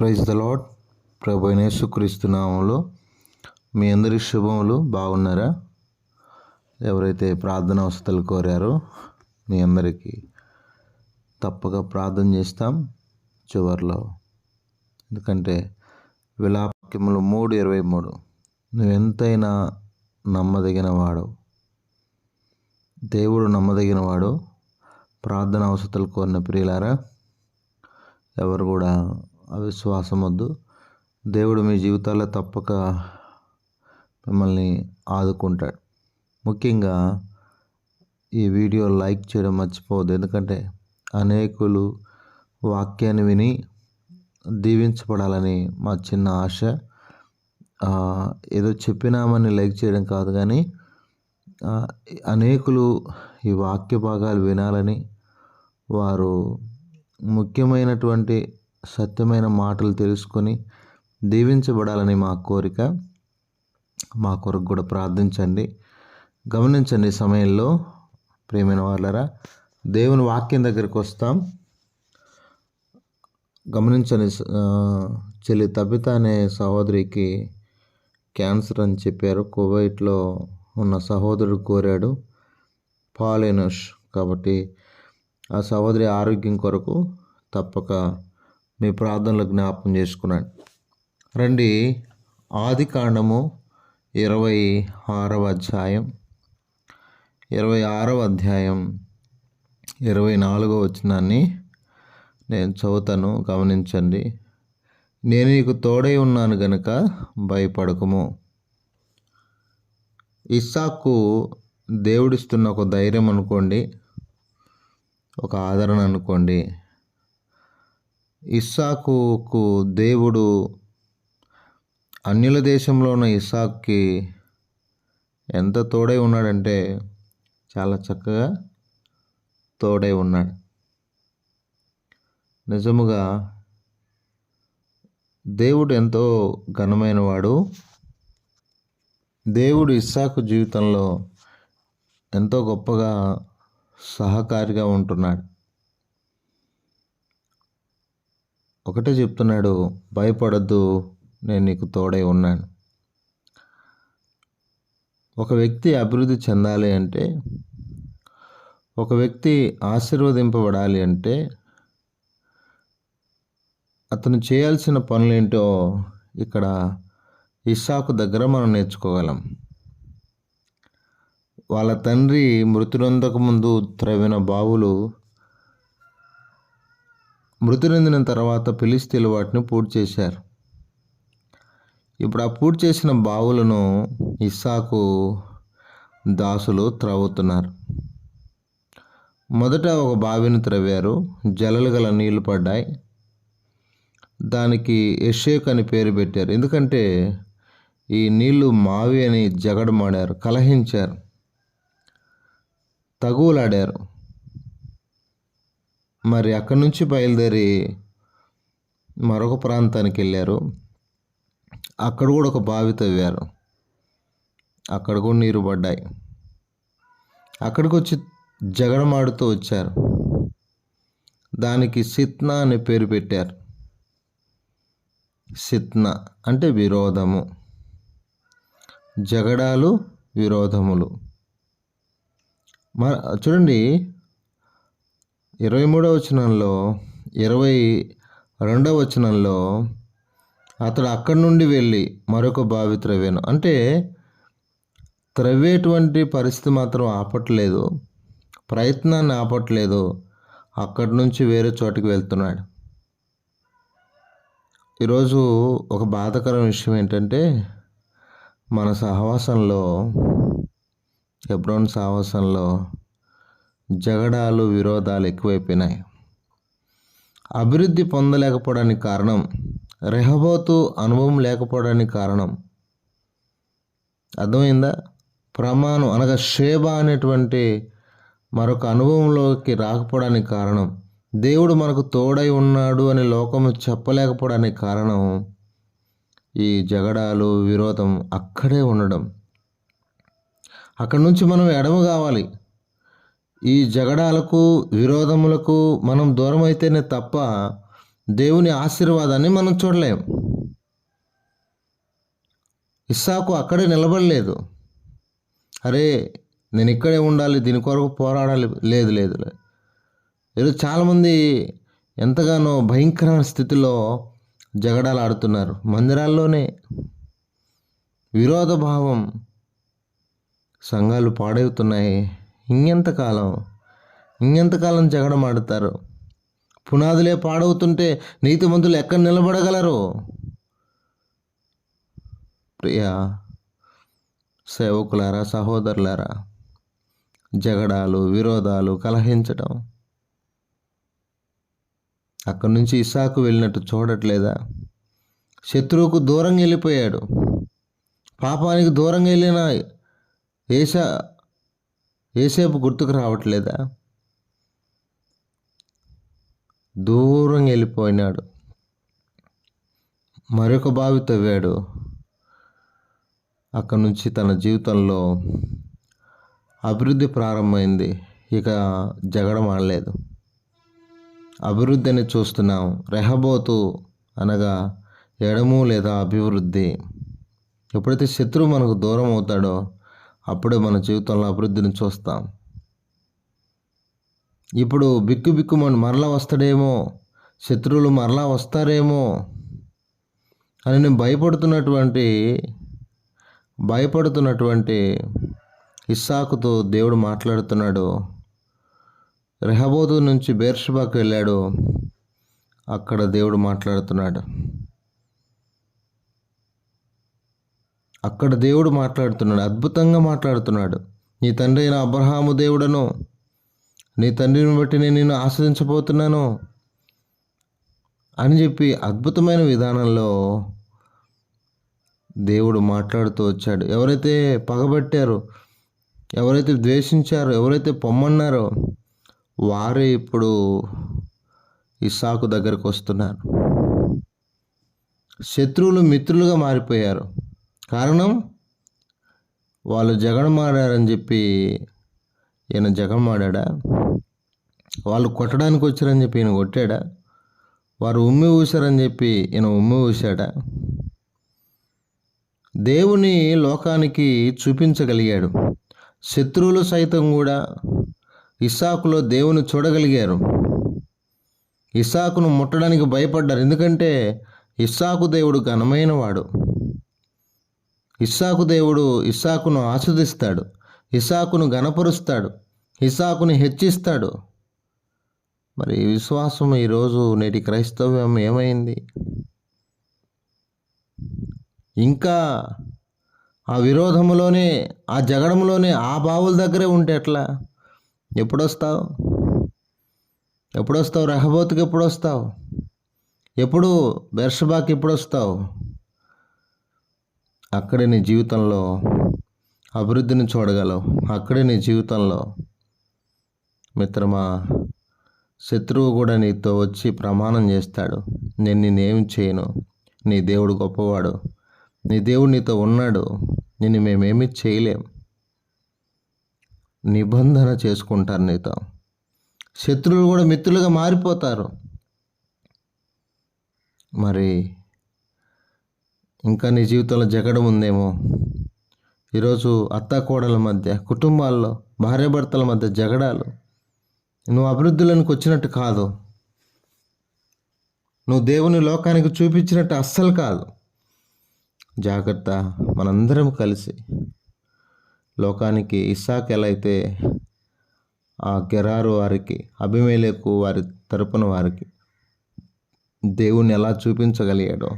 Praise the lord ప్రభు నేసుక్రీస్తునామంలో మీ అందరి శుభములు. బాగున్నారా? ఎవరైతే ప్రార్థన అవసరాలు కోరారో మీ అందరికీ తప్పక ప్రార్థన చేస్తాం చివరిలో. ఎందుకంటే విలాపక్యములు మూడు ఇరవై మూడు. నువ్వెంతైనా నమ్మదగిన వాడు దేవుడు నమ్మదగిన వాడు. ప్రార్థన అవసరాలు కోరిన ప్రియులారా ఎవరు కూడా అవిశ్వాసం వద్దు దేవుడు మీ జీవితాల్లో తప్పక మిమ్మల్ని ఆదుకుంటాడు. ముఖ్యంగా ఈ వీడియో లైక్ చేయడం మర్చిపోవద్దు. ఎందుకంటే అనేకులు వాక్యాన్ని విని దీవించబడాలని మా చిన్న ఆశ. ఏదో చెప్పినామని లైక్ చేయడం కాదు కానీ అనేకులు ఈ వాక్య భాగాలు వినాలని వారు ముఖ్యమైనటువంటి సత్యమైన మాటలు తెలుసుకొని దీవించబడాలని మా కోరిక మా కొరకు కూడా ప్రార్థించండి. గమనించండి సమయంలో ప్రేమైన వాళ్ళరా దేవుని వాక్యం దగ్గరికి వస్తాం. గమనించని చెల్లి తబిత అనే సహోదరికి క్యాన్సర్ అని చెప్పారు. కువైట్లో ఉన్న సహోదరుడు కోరాడు పాలేనోష్. కాబట్టి ఆ సహోదరి ఆరోగ్యం కొరకు తప్పక మీ ప్రార్థనలు జ్ఞాపకం చేసుకున్నాను రండి. ఆది కాండము ఇరవై ఆరవ అధ్యాయం ఇరవై ఆరవ అధ్యాయం ఇరవై నాలుగో వచ్చినాన్ని నేను చదువుతాను గమనించండి. నేను నీకు తోడై ఉన్నాను గనుక భయపడకము. ఇస్సాకు దేవుడిస్తున్న ఒక ధైర్యం అనుకోండి ఒక ఆదరణ అనుకోండి. ఇస్సాకుకు దేవుడు అన్యుల దేశంలో ఉన్న ఇస్సాక్కి ఎంత తోడై ఉన్నాడంటే చాలా చక్కగా తోడై ఉన్నాడు. నిజముగా దేవుడు ఎంతో ఘనమైనవాడు. దేవుడు ఇస్సాకు జీవితంలో ఎంతో గొప్పగా సహకారిగా ఉంటున్నాడు. ఒకటే చెప్తున్నాడు భయపడద్దు నేను నీకు తోడై ఉన్నాను. ఒక వ్యక్తి అభివృద్ధి చెందాలి అంటే ఒక వ్యక్తి ఆశీర్వదింపబడాలి అంటే అతను చేయాల్సిన పనులేంటో ఇక్కడ ఇస్సాకు దగ్గర మనం నేర్చుకోగలం. వాళ్ళ తండ్రి మృతునందక ముందు త్రవ్విన బావులు మృతి నొందిన తర్వాత పిలిస్తీలు వాటిని పూర్తి చేశారు. ఇప్పుడు ఆ పూర్తి చేసిన బావులను ఇస్సాకు దాసులు త్రవ్వుతున్నారు. మొదట ఒక బావిని త్రవ్వారు. జలలు గల నీళ్ళు పడ్డాయి. దానికి ఎషేక్ అని పేరు పెట్టారు. ఎందుకంటే ఈ నీళ్ళు మావి అని జగడమాడారు కలహించారు తగువులాడారు. మరి అక్కడి నుంచి బయలుదేరి మరొక ప్రాంతానికి వెళ్ళారు. అక్కడ కూడా ఒక బావి తవ్వారు. అక్కడ కూడా నీరు పడ్డాయి. అక్కడికి వచ్చి జగడమాడుతూ వచ్చారు. దానికి సిత్నా అనే పేరు పెట్టారు. సిత్న అంటే విరోధము. జగడాలు విరోధములు. మ చూడండి ఇరవై మూడవ వచనంలో ఇరవై రెండవ వచనంలో అతడు అక్కడి నుండి వెళ్ళి మరొక బావి త్రవ్వాను. అంటే త్రవ్వేటువంటి పరిస్థితి మాత్రం ఆపట్లేదు. ప్రయత్నాన్ని ఆపట్లేదు. అక్కడి నుంచి వేరే చోటకి వెళ్తున్నాడు. ఈరోజు ఒక బాధకరం విషయం ఏంటంటే మన సహవాసంలో ఎబ్రోన్ సహవాసంలో జగడాలు విరోధాలు ఎక్కువైపోయినాయి. అభివృద్ధి పొందలేకపోవడానికి కారణం రెహబోతు అనుభవం లేకపోవడానికి కారణం. అర్థమైందా? ప్రమాణం అనగా షేబ అనేటువంటి మరొక అనుభవంలోకి రాకపోవడానికి కారణం దేవుడు మనకు తోడై ఉన్నాడు అని లోకము చెప్పలేకపోవడానికి కారణం ఈ జగడాలు విరోధం అక్కడే ఉండడం. అక్కడి నుంచి మనం ఎడమ కావాలి. ఈ జగడాలకు విరోధములకు మనం దూరం అయితేనే తప్ప దేవుని ఆశీర్వాదాన్ని మనం చూడలేం. ఇస్సాకు అక్కడే నిలబడలేదు. అరే నేను ఇక్కడే ఉండాలి దీని కొరకు పోరాడాలి లేదు లేదు లేదు. ఈరోజు చాలామంది ఎంతగానో భయంకరమైన స్థితిలో జగడాలు ఆడుతున్నారు. మందిరాల్లోనే విరోధ భావం సంఘాలు పాడవుతున్నాయి. ఇంకెంతకాలం ఇంకెంతకాలం జగడం పునాదులే పాడవుతుంటే నీతిమంతులు ఎక్కడ నిలబడగలరు? ప్రియా సేవకులారా సహోదరులారా జగడాలు విరోధాలు కలహించటం. అక్కడి నుంచి ఇసాకు వెళ్ళినట్టు చూడట్లేదా? శత్రువుకు దూరంగా వెళ్ళిపోయాడు. పాపానికి దూరంగా వెళ్ళిన ఏసా ఏసేపు గుర్తుకు రావట్లేదా? దూరం వెళ్ళిపోయినాడు. మరొక బావి తవ్వాడు. అక్కడి నుంచి తన జీవితంలో అభివృద్ధి ప్రారంభమైంది. ఇక జగడం ఆడలేదు. అభివృద్ధిని చూస్తున్నాం. రెహబోతు అనగా ఎడము లేదా అభివృద్ధి. ఎప్పుడైతే శత్రువు మనకు దూరం అవుతాడో అప్పుడే మన జీవితంలో అభివృద్ధిని చూస్తాం. ఇప్పుడు బిక్కు బిక్కుమని మరలా వస్తాడేమో శత్రువులు మరలా వస్తారేమో అని నేను భయపడుతున్నటువంటి భయపడుతున్నటువంటి ఇస్సాకుతో దేవుడు మాట్లాడుతున్నాడు. రెహబోతు నుంచి బేర్షబాకు వెళ్ళాడు. అక్కడ దేవుడు మాట్లాడుతున్నాడు. అక్కడ దేవుడు మాట్లాడుతున్నాడు అద్భుతంగా మాట్లాడుతున్నాడు. నీ తండ్రి అయిన అబ్రహాము దేవుడను నీ తండ్రిని బట్టి నేను నిన్ను ఆస్వాదించబోతున్నాను అని చెప్పి అద్భుతమైన విధానంలో దేవుడు మాట్లాడుతూ వచ్చాడు. ఎవరైతే పగబట్టారో ఎవరైతే ద్వేషించారో ఎవరైతే పొమ్మన్నారో వారే ఇప్పుడు ఇసాకు దగ్గరకు వస్తున్నారు. శత్రువులు మిత్రులుగా మారిపోయారు. కారణం? వాళ్ళు జగడమాడారని చెప్పి ఈయన జగడమాడా వాళ్ళు కొట్టడానికి వచ్చారని చెప్పి ఈయన కొట్టాడా? వారు ఉమ్మి ఊశారని చెప్పి ఈయన ఉమ్మి ఊశాడా? దేవుని లోకానికి చూపించగలిగాడు. శత్రువులు సైతం కూడా ఇసాకులో దేవుని చూడగలిగారు. ఇసాకును ముట్టడానికి భయపడ్డారు. ఎందుకంటే ఇస్సాకు దేవుడు ఘనమైన వాడు ఇస్సాకు దేవుడు ఇస్సాకును ఆస్వాదిస్తాడు. ఇసాకును గణపరుస్తాడు ఇసాకుని హెచ్చిస్తాడు. మరి విశ్వాసం ఈరోజు నేటి క్రైస్తవ్యం ఏమైంది? ఇంకా ఆ విరోధములోనే ఆ జగడంలోనే ఆ బావుల దగ్గరే ఉంటే ఎట్లా? ఎప్పుడొస్తావు? ఎప్పుడొస్తావు? రెహబోతుకి ఎప్పుడొస్తావు? ఎప్పుడు? బెర్షబాకి ఎప్పుడొస్తావు? అక్కడే నీ జీవితంలో అభివృద్ధిని చూడగలవు. అక్కడే నీ జీవితంలో మిత్రమా శత్రువు కూడా నీతో వచ్చి ప్రమాణం చేస్తాడు. నేను నేనేం చేయను. నీ దేవుడు గొప్పవాడు. నీ దేవుడు నీతో ఉన్నాడు. నిన్ను మేమేమీ చేయలేం. నిబంధన చేసుకుంటారు నీతో. శత్రువులు కూడా మిత్రులుగా మారిపోతారు. మరి ఇంకా నీ జీవితంలో జగడం ఉందేమో. ఈరోజు అత్తాకోడల మధ్య కుటుంబాల్లో భార్యాభర్తల మధ్య జగడాలు. నువ్వు అభివృద్ధిలోనికి వచ్చినట్టు కాదు. నువ్వు దేవుని లోకానికి చూపించినట్టు అస్సలు కాదు. జాగ్రత్త మనందరం కలిసి లోకానికి ఇస్సాక్ ఎలా అయితే ఆ గెరారు వారికి అభిమేలకు వారి తరపున వారికి దేవుణ్ణి ఎలా చూపించగలిగాడో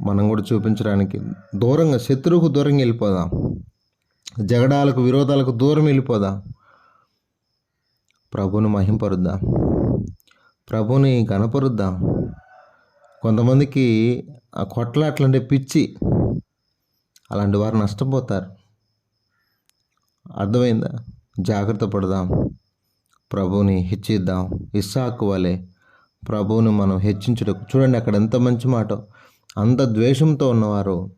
మనం కూడా చూపించడానికి దూరంగా శత్రువుకు దూరంగా వెళ్ళిపోదాం. జగడాలకు విరోధాలకు దూరం వెళ్ళిపోదాం. ప్రభుని మహింపరుద్దాం. ప్రభుని గణపరుద్దాం కొంతమందికి ఆ కొట్లాట్లంటే పిచ్చి. అలాంటి వారు నష్టపోతారు. అర్థమైందా? జాగ్రత్త పడదాం. ప్రభువుని హెచ్చిద్దాం. ఇస్సాకు వలె ప్రభువుని మనం హెచ్చించడం చూడండి అక్కడ ఎంత మంచి మాట. అంత ద్వేషంతో ఉన్నవారు.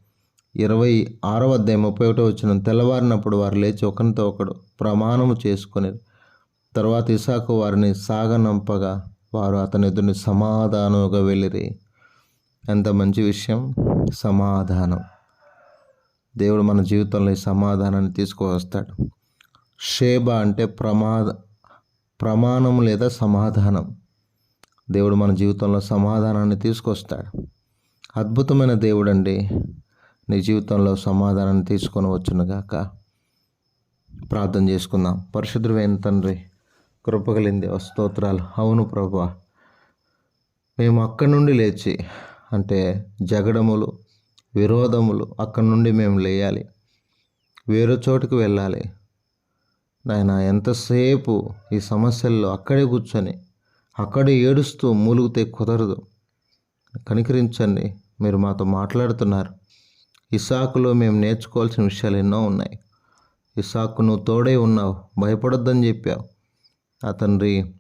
ఇరవై ఆరవ అధ్యాయం ముప్పై ఒకటో వచ్చిన తెల్లవారినప్పుడు వారు లేచి ఒకరితో ఒకడు ప్రమాణము చేసుకొని తర్వాత ఇసాకు వారిని సాగనంపగా వారు అతని ఎదురుని సమాధానముగా వెళ్ళిరి. ఎంత మంచి విషయం. సమాధానం. దేవుడు మన జీవితంలో ఈ సమాధానాన్ని తీసుకువస్తాడు. షేబ అంటే ప్రమాద ప్రమాణం లేదా సమాధానం. దేవుడు మన జీవితంలో సమాధానాన్ని తీసుకొస్తాడు. అద్భుతమైన దేవుడు అండి నీ జీవితంలో సమాధానాన్ని తీసుకొని వచ్చునుగాక ప్రార్థన చేసుకుందాం. పరిశుద్ధమైన తండ్రి కృపగలింది స్తోత్రాలు. అవును ప్రభా మేము అక్కడి నుండి లేచి అంటే జగడములు విరోధములు అక్కడి నుండి మేము లేయాలి. వేరే చోటుకు వెళ్ళాలి. నాయన ఎంతసేపు ఈ సమస్యల్లో అక్కడే కూర్చొని అక్కడే ఏడుస్తూ మూలుగుతే కుదరదు. కనికరించండి. మీరు మాతో మాట్లాడుతున్నారు. ఇసాకులో మేము నేర్చుకోవాల్సిన విషయాలు ఎన్నో ఉన్నాయి. ఇసాకు నువ్వు తోడై ఉన్నావు. భయపడొద్దని చెప్పావు. ఆ తండ్రి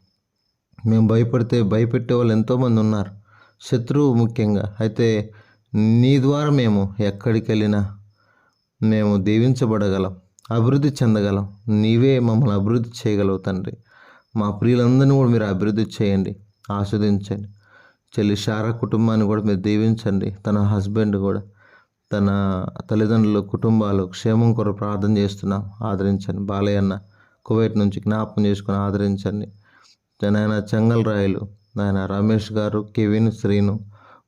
మేము భయపడితే భయపెట్టే వాళ్ళు ఎంతోమంది ఉన్నారు. శత్రువు ముఖ్యంగా. అయితే నీ ద్వారా మేము ఎక్కడికి వెళ్ళినా మేము దీవించబడగలం. అభివృద్ధి చెందగలం. నీవే మమ్మల్ని అభివృద్ధి చేయగలవు తండ్రి. మా ప్రియులందరినీ కూడా మీరు అభివృద్ధి చేయండి. ఆస్వాదించండి. చెల్లి శారా కుటుంబాన్ని కూడా మీరు దీవించండి. తన హస్బెండ్ కూడా తన తల్లిదండ్రులు కుటుంబాలు క్షేమం కొరకు ప్రార్థన చేస్తున్నాం. ఆదరించండి. బాలయ్యన్న కువైట్ నుంచి జ్ఞాపకం చేసుకుని ఆదరించండి. నాయన చెంగల్ రాయలు నాయన రమేష్ గారు కెవిన్ శ్రీను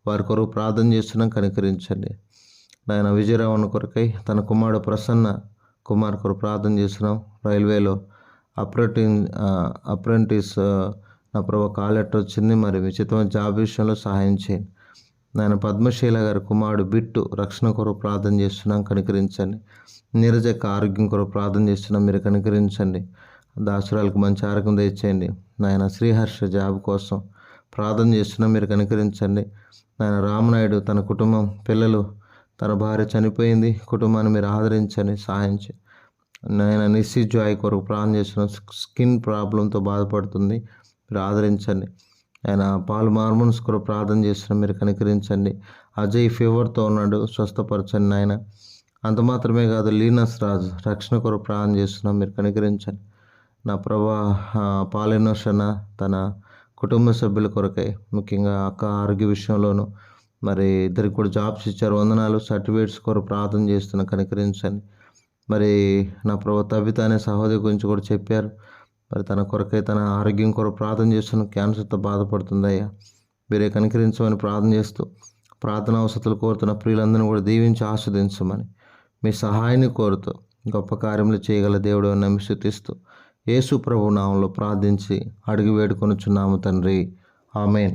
వారి కొరకు ప్రార్థన చేస్తున్నాం. కనికరించండి. నాయన విజయరావణ కొరకై తన కుమారుడు ప్రసన్న కుమార్ కొరకు ప్రార్థన చేస్తున్నాం. రైల్వేలో అప్రెంటి అప్రెంటిస్ నా ప్రభు కాల్ లెటర్ వచ్చింది? మరి విచిత్రమైన జాబ్ విషయంలో సహాయం చేయండి. నాయన పద్మశీల గారి కుమారుడు బిట్టు రక్షణ కొరకు ప్రార్థన చేస్తున్నాం కనికరించండి. నీరజక్క ఆరోగ్యం కొరకు ప్రార్థన చేస్తున్నాం మీరు కనికరించండి. దాసురాలకు మంచి ఆరోగ్యం తెచ్చేయండి నాయన శ్రీహర్ష జాబ్ కోసం ప్రార్థన చేస్తున్నాం మీరు కనికరించండి. నాయన రామనాయుడు తన కుటుంబం పిల్లలు తన భార్య చనిపోయింది. కుటుంబాన్ని మీరు ఆదరించండి సహాయం చేయండి. నాయన నిస్సి జాయ్ కొరకు ప్రార్థన చేస్తున్నాం. స్కిన్ ప్రాబ్లంతో బాధపడుతుంది. మీరు ఆదరించండి. ఆయన పాలు మార్మోన్స్ కూడా ప్రార్థన చేస్తున్నాం మీరు కనికరించండి. అజయ్ ఫీవర్తో ఉన్నాడు స్వస్థపరచండి ఆయన అంత మాత్రమే కాదు లీనస్ రాజు రక్షణ కొరకు ప్రార్థన చేస్తున్నాం మీరు కనికరించండి. నా ప్రభా పాలినోషణ తన కుటుంబ సభ్యుల కొరకై ముఖ్యంగా అక్క ఆరోగ్య విషయంలోనూ మరి ఇద్దరికి కూడా జాబ్స్ ఇచ్చారు. వందనాలు సర్టిఫికేట్స్ కొరకు ప్రార్థన చేస్తున్నా కనికరించండి. మరి నా ప్రభా తబిత అనే సహోదరి గురించి కూడా చెప్పారు. మరి తన కొరకై తన ఆరోగ్యం కొరకు ప్రార్థన చేస్తున్న క్యాన్సర్తో బాధపడుతుందయ్యా మీరే కనికరించమని ప్రార్థన చేస్తూ ప్రార్థన అవసరాలు కోరుతున్న ప్రియులందరినీ కూడా దీవించి ఆస్వాదించమని మీ సహాయాన్ని కోరుతూ గొప్ప కార్యములు చేయగల దేవుడు నమ్మి స్థుతిస్తూ యేసు ప్రభు నామంలో ప్రార్థించి అడిగి వేడుకొనుచున్నాము తండ్రి. ఆమెన్.